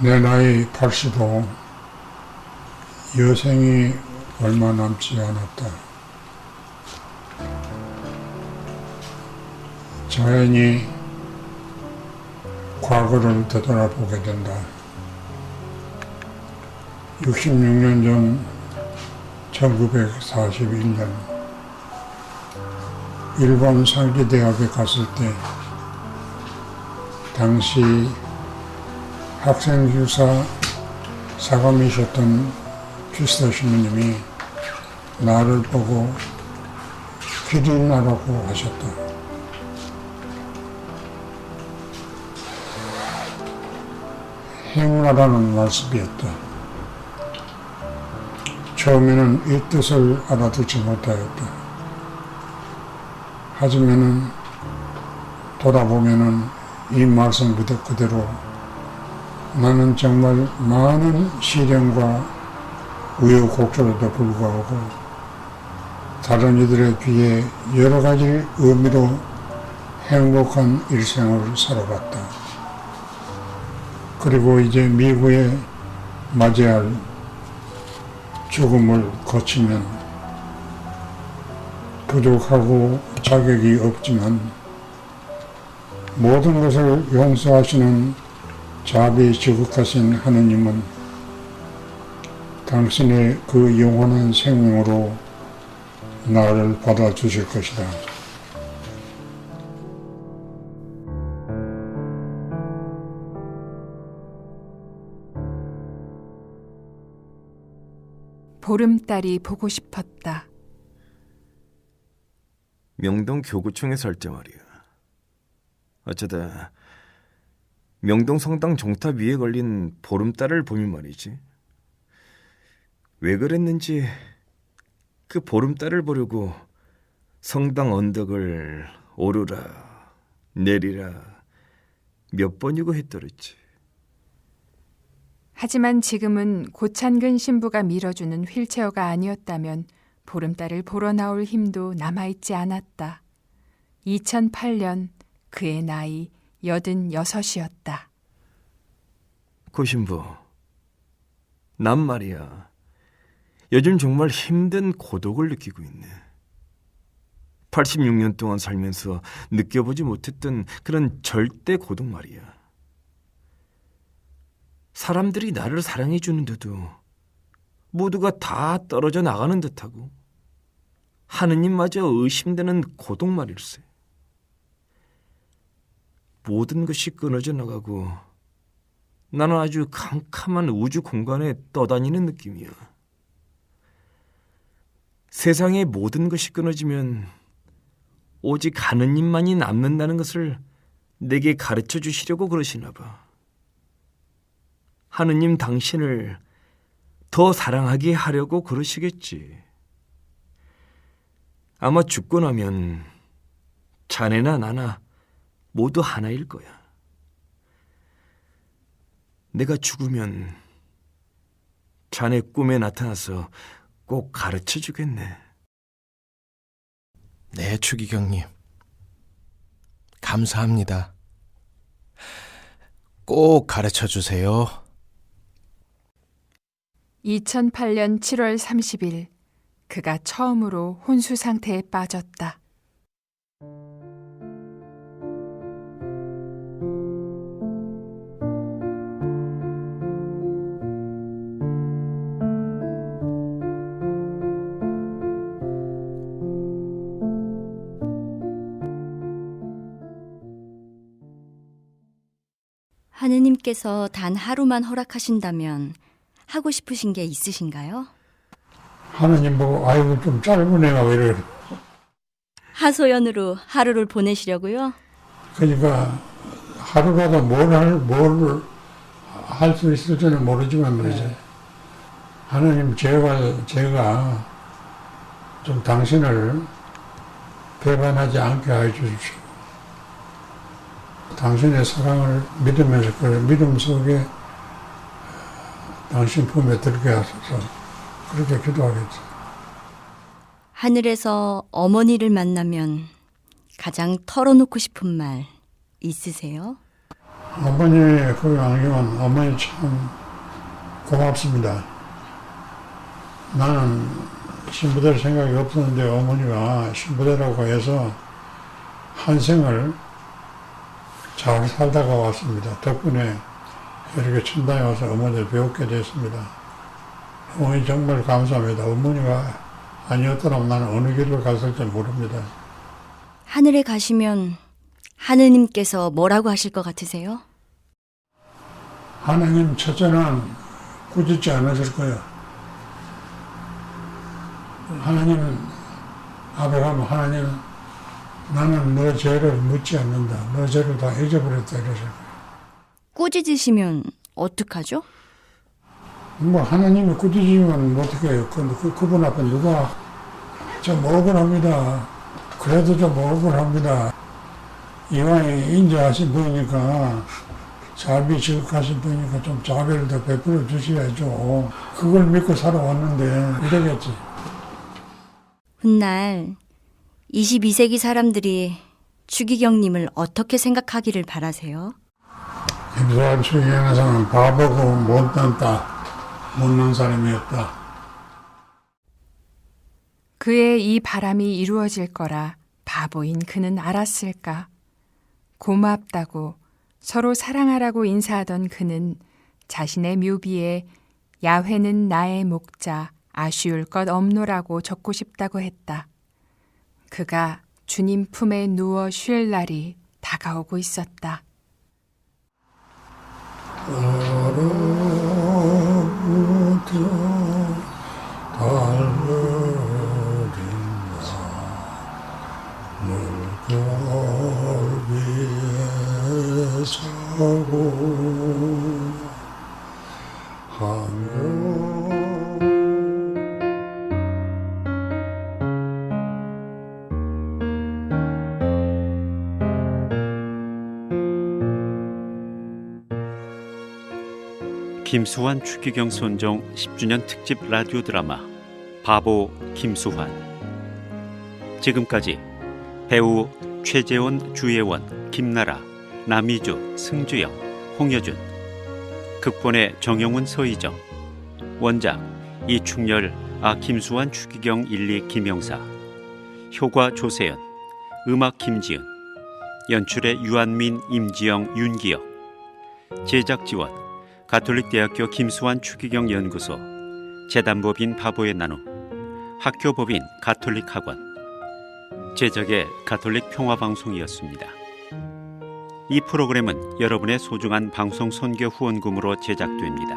내 나이 85, 여생이 얼마 남지 않았다. 자연히 과거를 되돌아보게 된다. 66년 전 1941년 일본 상기대학에 갔을 때 당시 학생주사 사감이셨던 키스터 신부님이 나를 보고 기린나라고 하셨다. 행나라는 말씀이었다. 처음에는 이 뜻을 알아듣지 못하였다. 하지만은 돌아보면은 이 말씀 그대- 그대로 나는 정말 많은 시련과 우여곡절에도 불구하고 다른 이들의 귀에 여러 가지 의미로 행복한 일생을 살아갔다. 그리고 이제 미국에 맞이할 죽음을 거치면 부족하고 자격이 없지만 모든 것을 용서하시는 자비 지극하신 하느님은 당신의 그 영원한 생명으로 나를 받아주실 것이다. 보름달이 보고 싶었다. 명동 교구청에 살 때 말이야. 어쩌다 명동 성당 종탑 위에 걸린 보름달을 보면 말이지. 왜 그랬는지 그 보름달을 보려고 성당 언덕을 오르라 내리라 몇 번이고 했더랬지. 하지만 지금은 고찬근 신부가 밀어주는 휠체어가 아니었다면 보름달을 보러 나올 힘도 남아있지 않았다. 2008년 그의 나이 86이었다. 고신부, 난 말이야. 요즘 정말 힘든 고독을 느끼고 있네. 86년 동안 살면서 느껴보지 못했던 그런 절대 고독 말이야. 사람들이 나를 사랑해 주는데도 모두가 다 떨어져 나가는 듯하고 하느님마저 의심되는 고독 말일세. 모든 것이 끊어져 나가고 나는 아주 캄캄한 우주 공간에 떠다니는 느낌이야. 세상의 모든 것이 끊어지면 오직 하느님만이 남는다는 것을 내게 가르쳐 주시려고 그러시나 봐. 하느님 당신을 더 사랑하게 하려고 그러시겠지. 아마 죽고 나면 자네나 나나 모두 하나일 거야. 내가 죽으면 자네 꿈에 나타나서 꼭 가르쳐 주겠네. 네, 추기경님. 감사합니다. 꼭 가르쳐 주세요. 2008년 7월 30일 그가 처음으로 혼수 상태에 빠졌다. 하느님께서 단 하루만 허락하신다면 하고 싶으신 게 있으신가요? 하나님 보고 아이고 좀 짧으네요 이래. 하소연으로 하루를 보내시려고요? 그러니까 하루라도 뭘할뭘 할 수 있을지는 모르지만 말이지. 하나님 제가 제가 좀 당신을 배반하지 않게 해 주십시오. 당신의 사랑을 믿으면서 그 믿음 속에 당신 품에 들게 하소서 그렇게 기도하겠지. 하늘에서 어머니를 만나면 가장 털어놓고 싶은 말 있으세요? 어머니의 그 안경은 어머니 참 고맙습니다. 나는 신부될 생각이 없었는데 어머니가 신부되라고 해서 한 생을 잘 살다가 왔습니다. 덕분에 이렇게 천당에 와서 어머니를 배우게 됐습니다. 어머니 정말 감사합니다. 어머니가 아니었더라면 나는 어느 길로 갔을지 모릅니다. 하늘에 가시면 하느님께서 뭐라고 하실 것 같으세요? 하나님 첫째는 꾸짖지 않으실 거예요. 하나님 앞에 가면 하나님 나는 너 죄를 묻지 않는다. 너 죄를 다 잊어버렸다 거예요. 꾸짖으시면 어떡하죠? 뭐 하나님이 꾸짖으면 어떻게 해요? 그, 그, 그 분 앞에 누가 좀 억울합니다. 그래도 좀 억울합니다. 이왕에 인자하신 분이니까 자비 지극하신 분이니까 좀 자비를 더 베풀어 주셔야죠. 그걸 믿고 살아왔는데 이러겠지. 훗날 22세기 사람들이 추기경님을 어떻게 생각하기를 바라세요? 김소환 추기경에서는 바보고 못난다. 못난 사람이었다. 그의 이 바람이 이루어질 거라 바보인 그는 알았을까? 고맙다고 서로 사랑하라고 인사하던 그는 자신의 묘비에 야훼는 나의 목자 아쉬울 것 없노라고 적고 싶다고 했다. 그가 주님 품에 누워 쉴 날이 다가오고 있었다. 서고 김수환 추기경 손종 10주년 특집 라디오 드라마 바보 김수환. 지금까지 배우 최재원, 주예원, 김나라, 남이주, 승주영, 홍여준 극본의 정영훈, 서희정 원작 이충렬, 아 김수환, 추기경, 일리 김영사 효과 조세연 음악 김지은 연출의 유한민, 임지영, 윤기혁 제작 지원 가톨릭대학교 김수환 추기경 연구소 재단법인 바보의 나눔 학교법인 가톨릭 학원 제작의 가톨릭 평화방송이었습니다. 이 프로그램은 여러분의 소중한 방송 선교 후원금으로 제작됩니다.